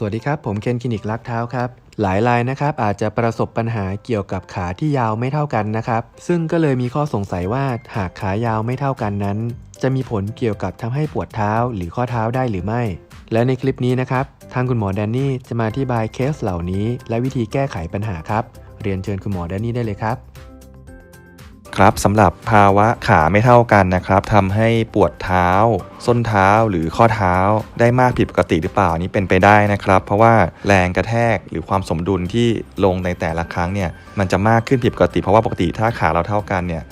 สวัสดีครับ ผมเคนคลินิกลักเท้าครับ หลายรายนะครับอาจจะประสบปัญหาเกี่ยวกับขาที่ยาวไม่เท่ากันนะครับ ซึ่งก็เลยมีข้อสงสัยว่าหากขายาวไม่เท่ากันนั้น จะมีผลเกี่ยวกับทำให้ปวดเท้าหรือข้อเท้าได้หรือไม่ และในคลิปนี้นะครับ ทางคุณหมอแดนนี่จะมาอธิบายเคสเหล่านี้ และวิธีแก้ไขปัญหาครับ เรียนเชิญคุณหมอแดนนี่ได้เลยครับ ครับสำหรับภาวะขาไม่เท่ากันนะครับทำให้ปวดเท้า ส้นเท้าหรือข้อเท้าได้มากผิดปกติหรือเปล่านี่เป็นไปได้นะครับ เพราะว่าแรงกระแทกหรือความสมดุลที่ลงในแต่ละครั้งเนี่ยมันจะมากขึ้นผิดปกติ เพราะว่าปกติถ้าขาเราเท่ากันเนี่ย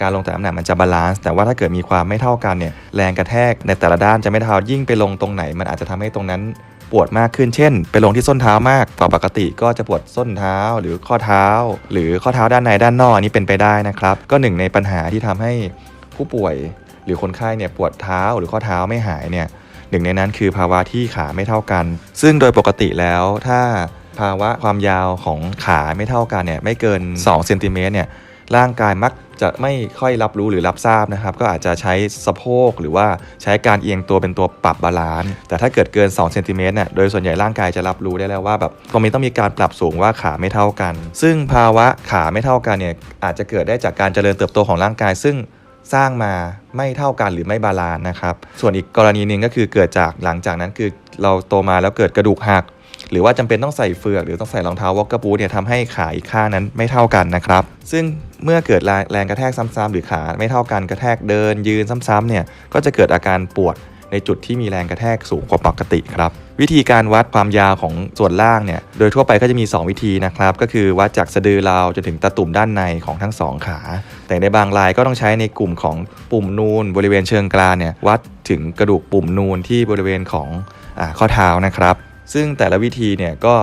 การลงแต่ละน้ำหนักมันจะบาลานซ์แต่ว่าถ้าเกิดมีความไม่เท่ากันเนี่ยแรงกระแทกในแต่ละด้านจะไม่เท่ายิ่งไปลงตรงไหน มันอาจจะทำให้ตรงนั้นปวดมากขึ้นเช่น ไปลงที่ส้นเท้ามากกว่าปกติก็จะปวดส้นเท้าหรือข้อเท้า หรือข้อเท้าด้านในด้านนอกอันนี้เป็นไปได้นะครับ ก็หนึ่งในปัญหาที่ทำให้ผู้ป่วย หรือคนไข้เนี่ยปวดเท้าหรือข้อเท้าไม่หายเนี่ยหนึ่งในนั้นคือภาวะที่ขาไม่เท่ากัน ซึ่งโดยปกติแล้วถ้าภาวะความยาวของขาไม่เท่ากันเนี่ยไม่เกิน2เซนติเมตรเนี่ย ร่างกายมักจะไม่ค่อยรับรู้หรือรับทราบนะครับ ก็อาจจะใช้สะโพกหรือว่าใช้การเอียงตัวเป็นตัวปรับบาลานซ์แต่ถ้าเกิดเกิน2เซนติเมตรเนี่ยโดยส่วนใหญ่ร่างกายจะรับรู้ได้แล้วว่าแบบตรงนี้ต้องมีการปรับสูงว่าขาไม่เท่ากัน ซึ่งภาวะขาไม่เท่ากันเนี่ยอาจจะเกิดได้จากการเจริญเติบโตของร่างกาย ซึ่งสร้างมาไม่เท่ากันหรือไม่บาลานซ์นะครับ ส่วนอีกกรณีหนึ่งก็คือเกิดจากหลังจากนั้นคือเราโตมาแล้วเกิดกระดูกหัก หรือว่าจำเป็นต้องใส่เฟือก หรือต้องใส่รองเท้าวอลก k บูทเนี่ยทำให้ขาอีกข้างนั้นไม่เท่ากันนะครับ ซึ่งเมื่อเกิดแรงแรงกระแทกซ้ำๆหรือขาไม่เท่ากันกระแทกเดินยืนซ้ำๆเนี่ยก็จะเกิดอาการปวดในจุดที่มีแรงกระแทกสูงกว่าปกติครับ วิธีการวัดความยาวของส่วนล่างเนี่ยโดยทั่วไปก็จะมี 2 วิธีนะครับ ก็คือวัดจากสะดือเราจนถึงตะตุ่มด้านในของทั้งสองขา แต่ในบางรายก็ต้องใช้ในกลุ่มของปุ่มนูน บริเวณเชิงกรานเนี่ยวัดถึงกระดูกปุ่มนูนที่บริเวณของอข้อเท้านะครับ ซึ่งแต่ละวิธีเนี่ยก็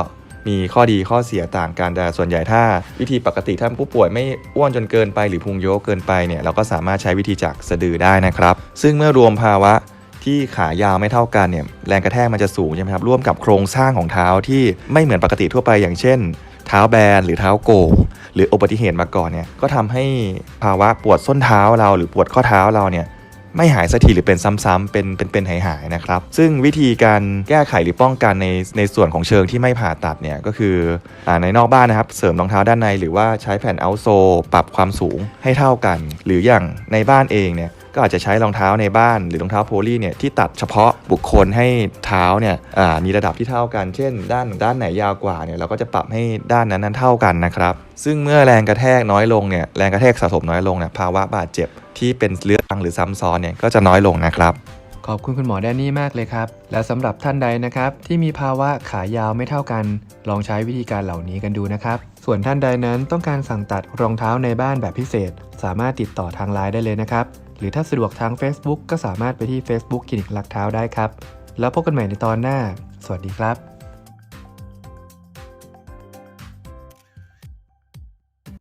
มีข้อดีข้อเสียต่างกันแต่ส่วนใหญ่ถ้าวิธีปกติถ้าผู้ป่วยไม่อ้วนจนเกินไปหรือพุงโยกเกินไปเนี่ยเราก็สามารถใช้วิธีจากสะดือได้นะครับ ซึ่งเมื่อรวมภาวะที่ขายาวไม่เท่ากันเนี่ยแรงกระแทกมันจะสูงใช่ไหมครับร่วมกับโครงสร้างของเท้าที่ไม่เหมือนปกติทั่วไปอย่างเช่น เท้าแบนหรือเท้าโก่งหรืออุบัติเหตุมาก่อนเนี่ยก็ทำให้ภาวะปวดส้นเท้าเราหรือปวดข้อเท้าเราเนี่ย ไม่หายสักทีหรือเป็นซ้ำๆเป็นเป็นเป็นหายหายๆนะครับ ซึ่งวิธีการแก้ไขหรือป้องกันในในส่วนของเชิงที่ไม่ผ่าตัดเนี่ยก็คืออาในนอกบ้านนะครับ เสริมรองเท้าด้านในหรือว่าใช้แผ่นเอาโซปรับความสูงให้เท่ากัน หรืออย่างในบ้านเองเนี่ย ก็อาจจะใช้รองเท้าในบ้าน หรือรองเท้าโพลีเนี่ยที่ตัดเฉพาะบุคคลให้เท้าเนี่ยมีระดับที่เท่ากัน เช่น ด้านด้านไหนยาวกว่าเนี่ยเราก็จะปรับให้ด้านนั้นนั้นเท่ากันนะครับ ซึ่งเมื่อแรงกระแทกน้อยลงเนี่ยแรงกระแทกสะสมน้อยลงเนี่ยภาวะบาดเจ็บที่เป็นเรื้อรังหรือซ้ำซ้อนเนี่ยก็จะน้อยลงนะครับขอบคุณคุณหมอแดนนี่มากเลยครับ และสำหรับท่านใดนะครับ ที่มีภาวะขายาวไม่เท่ากัน ลองใช้วิธีการเหล่านี้กันดูนะครับ ส่วนท่านใดนั้นต้องการสั่งตัดรองเท้าในบ้านแบบพิเศษ สามารถติดต่อทางไลน์ได้เลยนะครับ หรือถ้าสะดวกทาง Facebook ก็สามารถไปที่ Facebook คลินิกลักเท้าได้ครับ แล้วพบกันใหม่ในตอนหน้า สวัสดีครับ